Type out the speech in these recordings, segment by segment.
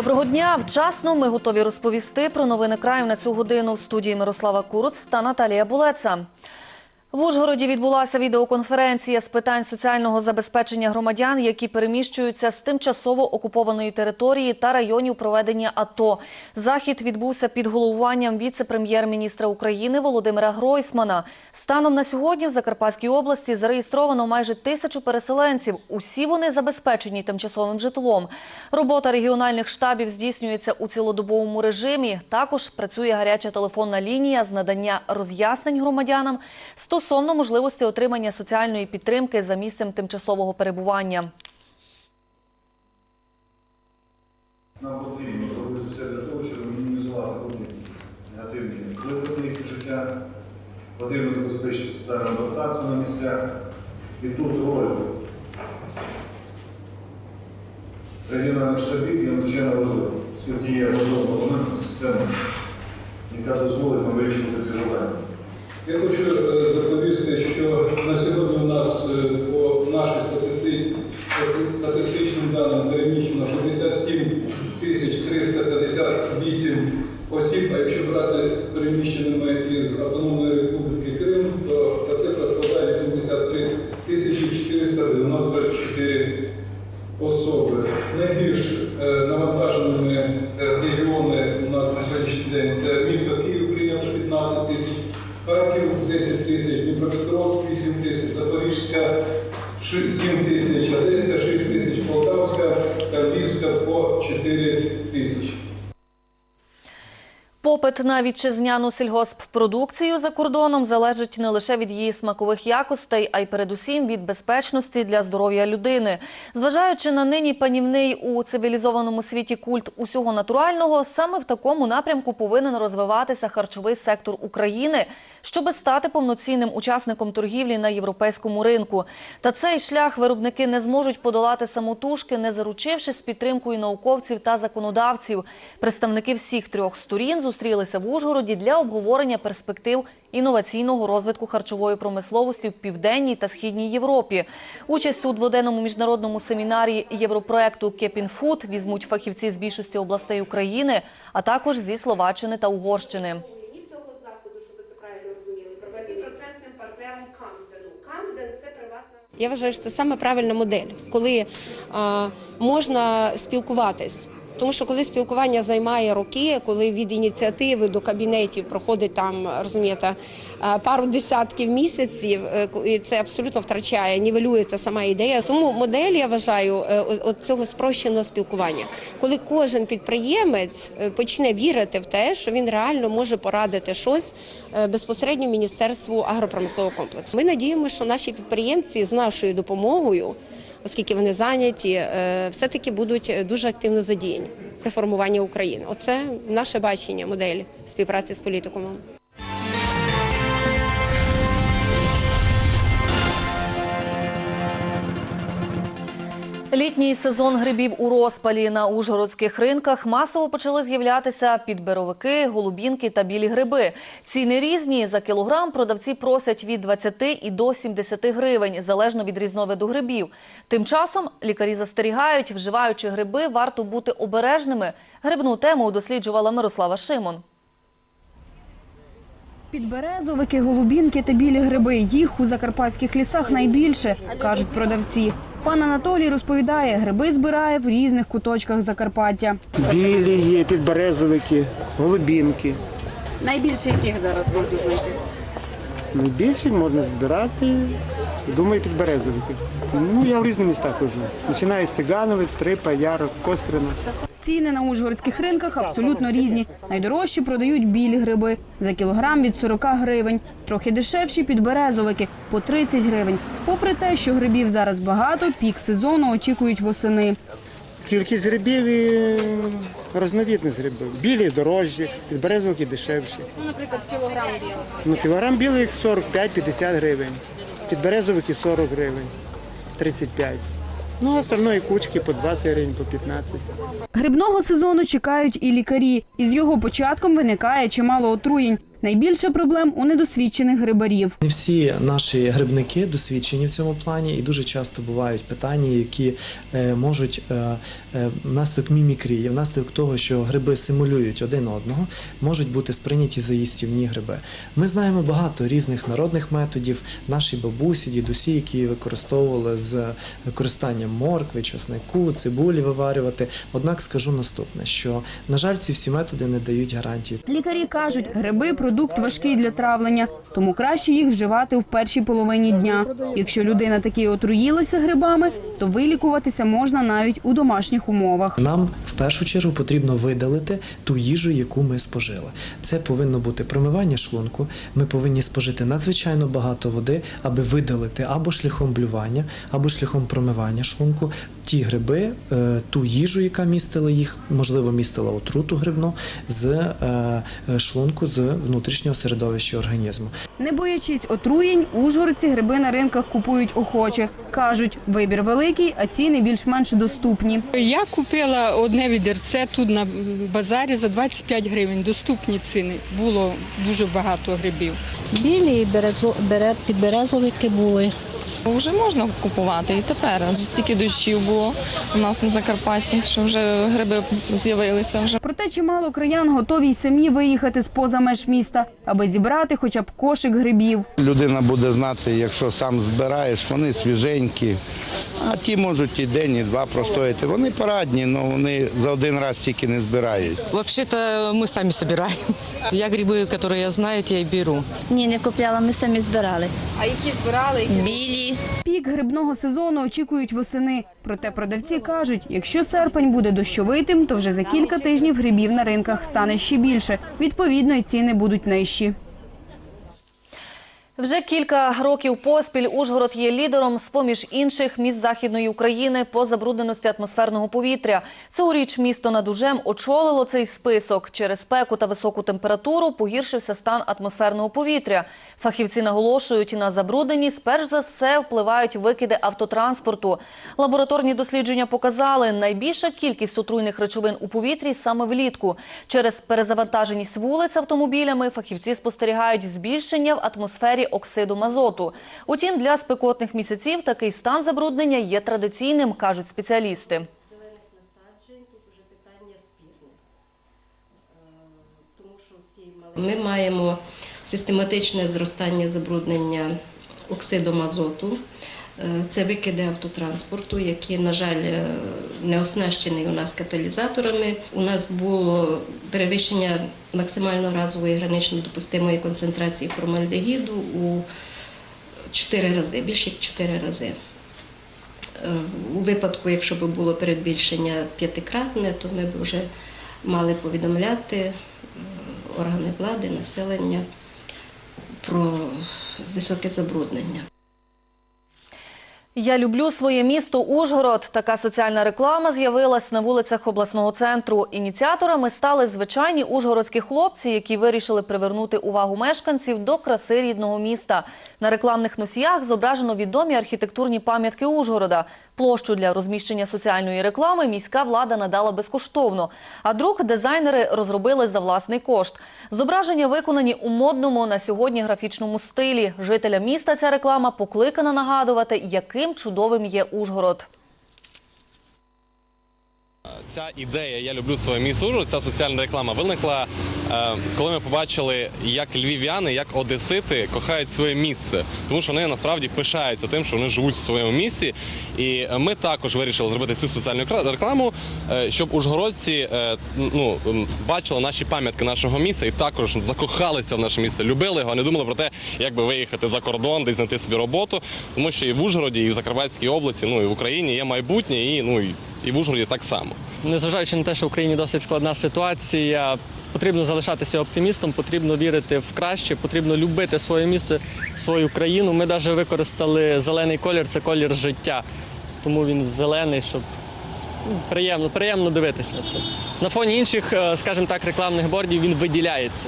Доброго дня! Вчасно ми готові розповісти про новини краю на цю годину в студії Мирослава Куруц та Наталія Булеца. В Ужгороді відбулася відеоконференція з питань соціального забезпечення громадян, які переміщуються з тимчасово окупованої території та районів проведення АТО. Захід відбувся під головуванням віце-прем'єр-міністра України Володимира Гройсмана. Станом на сьогодні в Закарпатській області зареєстровано майже тисячу переселенців. Усі вони забезпечені тимчасовим житлом. Робота регіональних штабів здійснюється у цілодобовому режимі. Також працює гаряча телефонна лінія з надання роз'яснень громадянам стосовно можливості отримання соціальної підтримки за місцем тимчасового перебування. Нам потрібно зробити все для того, щоб мінімізувати будь-які негативні впливи на їх життя. Потрібно забезпечити соціальну адаптацію на місцях. І тут роль регіональних штабів є надзвичайно важлива. Оскільки є важлива компонентна система, яка дозволить нам вирішувати ці завдання. Я хочу е, доповісти, що на сьогодні у нас е, по нашій статисти- статистичним даним переміщено 67 тисяч 358 осіб, а якщо брати з переміщеними із Автономної Республіки Крим, то ця цифра складає 83 тисячі 494 особи. Найбільш е, навантаженими е, регіони у нас на сьогоднішній день це місто Київ прийняло 15 тисяч, Харків 10 тисяч, Дніпропетровськ 8 тисяч, Запорізька 7 тисяч, Одеська 6 тисяч, Полтавська Карпівська по 4 тисячі. Попит на вітчизняну сільгосппродукцію за кордоном залежить не лише від її смакових якостей, а й передусім від безпечності для здоров'я людини. Зважаючи на нині панівний у цивілізованому світі культ усього натурального, саме в такому напрямку повинен розвиватися харчовий сектор України, щоби стати повноцінним учасником торгівлі на європейському ринку. Та цей шлях виробники не зможуть подолати самотужки, не заручившись підтримкою науковців та законодавців. Представники всіх трьох сторін зустрілися в Ужгороді для обговорення перспектив інноваційного розвитку харчової промисловості в південній та східній Європі. Участь у дводенному міжнародному семінарі європроекту «Кепінфуд» візьмуть фахівці з більшості областей України, а також зі Словаччини та Угорщини. Я вважаю, що це саме правильна модель, коли можна спілкуватись. Тому що коли спілкування займає роки, коли від ініціативи до кабінетів проходить там, розумієте, пару десятків місяців, е, і це абсолютно втрачає, нівелюється сама ідея. Тому модель я вважаю е, от- цього спрощеного спілкування, коли кожен підприємець е, почне вірити в те, що він реально може порадити щось е, безпосередньо Міністерству агропромислового комплексу. Ми надіємося, що наші підприємці з нашою допомогою, оскільки вони зайняті, е, все-таки будуть дуже активно задіяні при формуванні України. Оце наше бачення моделі співпраці з політикумом. Літній сезон грибів у розпалі на ужгородських ринках масово почали з'являтися підберовики, голубінки та білі гриби. Ціни різні. За кілограм продавці просять від 20 і до 70 гривень, залежно від різновиду грибів. Тим часом лікарі застерігають, вживаючи гриби, варто бути обережними. Грибну тему досліджувала Мирослава Шимон. Підберезовики, голубінки та білі гриби. Їх у закарпатських лісах найбільше, кажуть продавці. Пан Анатолій розповідає, гриби збирає в різних куточках Закарпаття. Білі є, підберезовики, голубінки. Найбільше яких зараз можна знайти? Найбільше можна збирати, думаю, підберезовики. Ну, я в різних містах хожу. Починаю з Цигановець, Трипа, Ярок, Кострина. Ціни на ужгородських ринках абсолютно різні. Найдорожчі продають білі гриби за кілограм від 40 гривень. Трохи дешевші підберезовики по 30 гривень. Попри те, що грибів зараз багато, пік сезону очікують восени. Кількість грибів і різновидність грибів. Білі дорожчі, підберезовики дешевші. Ну, наприклад, кілограм білих. Ну, кілограм білих 45-50 гривень, підберезовики 40 гривень, 35. Ну, остальної кучки по 20 гривень, по 15. Грибного сезону чекають і лікарі. Із його початком виникає чимало отруєнь. Найбільше проблем у недосвідчених грибарів. Не всі наші грибники досвідчені в цьому плані, і дуже часто бувають питання, які е, можуть е, е, внаслідок мімікрії, внаслідок того, що гриби симулюють один одного, можуть бути сприйняті за їстівні гриби. Ми знаємо багато різних народних методів, наші бабусі, дідусі, які використовували з використанням моркви, чеснику, цибулі виварювати. Однак скажу наступне: що на жаль, ці всі методи не дають гарантії Лікарі кажуть, гриби продукт важкий для травлення, тому краще їх вживати в першій половині дня. Якщо людина таки отруїлася грибами, то вилікуватися можна навіть у домашніх умовах. Нам в першу чергу потрібно видалити ту їжу, яку ми спожили. Це повинно бути промивання шлунку. Ми повинні спожити надзвичайно багато води, аби видалити або шляхом блювання, або шляхом промивання шлунку ті гриби, е, ту їжу, яка містила їх, можливо, містила отруту грибну з е, е, шлунку з внутрішнього середовища організму. Не боячись отруєнь, ужгородці гриби на ринках купують охоче. Кажуть, вибір великий, а ціни більш-менш доступні. Я купила одне відерце тут на базарі за 25 гривень. Доступні ціни. Було дуже багато грибів. Білі березо, підберезовики були. Вже можна купувати і тепер, адже стільки дощів було у нас на Закарпатті, що вже гриби з'явилися вже. Проте чимало краян готові й самі виїхати з поза меж міста, аби зібрати хоча б кошик грибів. Людина буде знати, якщо сам збираєш, вони свіженькі, а ті можуть і день, і два простояти. Вони парадні, але вони за один раз тільки не збирають. Взагалі-то ми самі збираємо. Я гриби, які я знаю, я беру. Ні, не купляла, ми самі збирали. А які збирали? Білі. Пік грибного сезону очікують восени. Проте продавці кажуть, якщо серпень буде дощовитим, то вже за кілька тижнів грибів на ринках стане ще більше. Відповідно, й ціни будуть нижчі. Вже кілька років поспіль Ужгород є лідером з-поміж інших міст Західної України по забрудненості атмосферного повітря. Цьогоріч місто над Ужем очолило цей список. Через спеку та високу температуру погіршився стан атмосферного повітря. Фахівці наголошують, на забрудненість перш за все впливають викиди автотранспорту. Лабораторні дослідження показали, найбільша кількість отруйних речовин у повітрі саме влітку. Через перезавантаженість вулиць автомобілями фахівці спостерігають збільшення в атмосфері оксиду мазоту. Утім, для спекотних місяців такий стан забруднення є традиційним, кажуть спеціалісти. Ми маємо систематичне зростання забруднення оксидом азоту. Е, Це викиди автотранспорту, які, на жаль, е, не оснащені у нас каталізаторами. У нас було перевищення максимально разової гранично допустимої концентрації формальдегіду у 4 рази, більше як 4 рази. Е, У випадку, якщо б було передбільшення п'ятикратне, то ми б вже мали повідомляти органи влади, населення про високе забруднення. Я люблю своє місто Ужгород. Така соціальна реклама з'явилась на вулицях обласного центру. Ініціаторами стали звичайні ужгородські хлопці, які вирішили привернути увагу мешканців до краси рідного міста. На рекламних носіях зображено відомі архітектурні пам'ятки Ужгорода. Площу для розміщення соціальної реклами міська влада надала безкоштовно, а друк дизайнери розробили за власний кошт. Зображення виконані у модному на сьогодні графічному стилі. Жителям міста ця реклама покликана нагадувати, яким чудовим є Ужгород. Ця ідея Я люблю своє місто Ужгород», ця соціальна реклама виникла, коли ми побачили, як львів'яни, як одесити кохають своє місце, тому що вони насправді пишаються тим, що вони живуть в своєму місці. І ми також вирішили зробити цю соціальну рекламу, е, щоб ужгородці е, ну, бачили наші пам'ятки нашого міста і також закохалися в наше місце, любили його, не думали про те, як би виїхати за кордон, десь знайти собі роботу, тому що і в Ужгороді, і в Закарпатській області, ну і в Україні є майбутнє, і ну і в Ужгороді так само. Незважаючи на те, що в Україні досить складна ситуація, потрібно залишатися оптимістом, потрібно вірити в краще, потрібно любити своє місце, свою країну. Ми навіть використали зелений колір, це колір життя. Тому він зелений, щоб ну, приємно, приємно дивитись на це. На фоні інших, е, скажімо так, рекламних бордів він виділяється.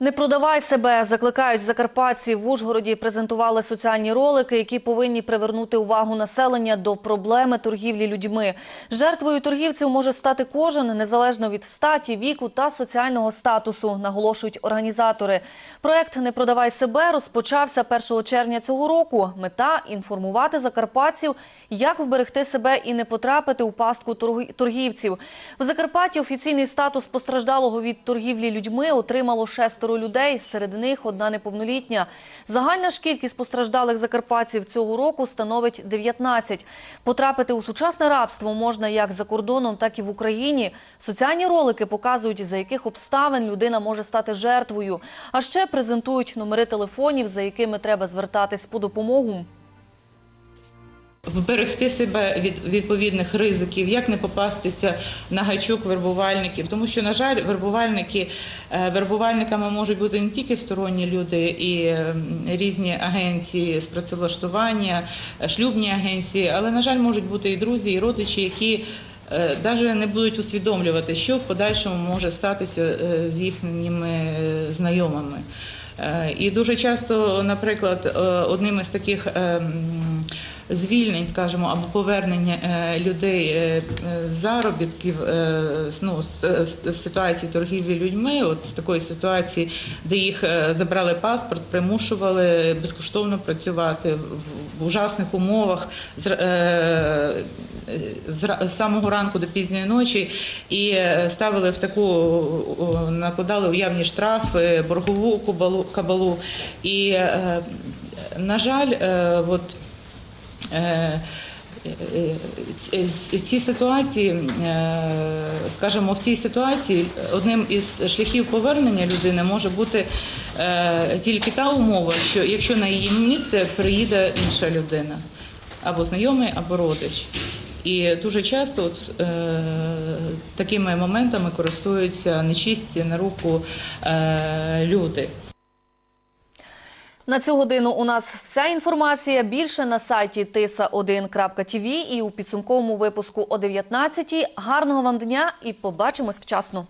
Не продавай себе, закликають закарпатці. В Ужгороді презентували соціальні ролики, які повинні привернути увагу населення до проблеми торгівлі людьми. Жертвою торгівців може стати кожен, незалежно від статі, віку та соціального статусу, наголошують організатори. Проект Не продавай себе розпочався 1 червня цього року. Мета інформувати закарпатців, як вберегти себе і не потрапити у пастку торг- торгівців. В Закарпатті офіційний статус постраждалого від торгівлі людьми отримало шестеро людей. Серед них одна неповнолітня. Загальна ж кількість постраждалих закарпатців цього року становить 19. Потрапити у сучасне рабство можна як за кордоном, так і в Україні. Соціальні ролики показують, за яких обставин людина може стати жертвою. А ще презентують номери телефонів, за якими треба звертатись по допомогу. Вберегти себе від відповідних ризиків, як не попастися на гачок вербувальників. Тому що, на жаль, вербувальники е, вербувальниками можуть бути не тільки сторонні люди і різні агенції з працевлаштування, е, шлюбні агенції, але на жаль, можуть бути і друзі, і родичі, які навіть не будуть усвідомлювати, що в подальшому може статися е, з їхніми е, знайомими. Е, І дуже часто, наприклад, е, одним із таких ем, звільнень, скажімо, або повернення е, людей е, е, з заробітків ну, з, ситуації торгівлі людьми, от з такої ситуації, де їх забрали паспорт, примушували безкоштовно працювати в, ужасних умовах з, самого ранку до пізньої ночі і ставили в таку, накладали уявні штрафи, боргову кабалу. І, на жаль, от, ці- Ці ситуації, е, скажімо, в цій ситуації одним із шляхів повернення людини може бути е, тільки та умова, що якщо на її місце приїде інша людина, або знайомий, або родич. І дуже часто от, е, такими моментами користуються нечисті на руку е, люди. На цю годину у нас вся інформація. Більше на сайті tisa1.tv і у підсумковому випуску о 19 Гарного вам дня і побачимось вчасно.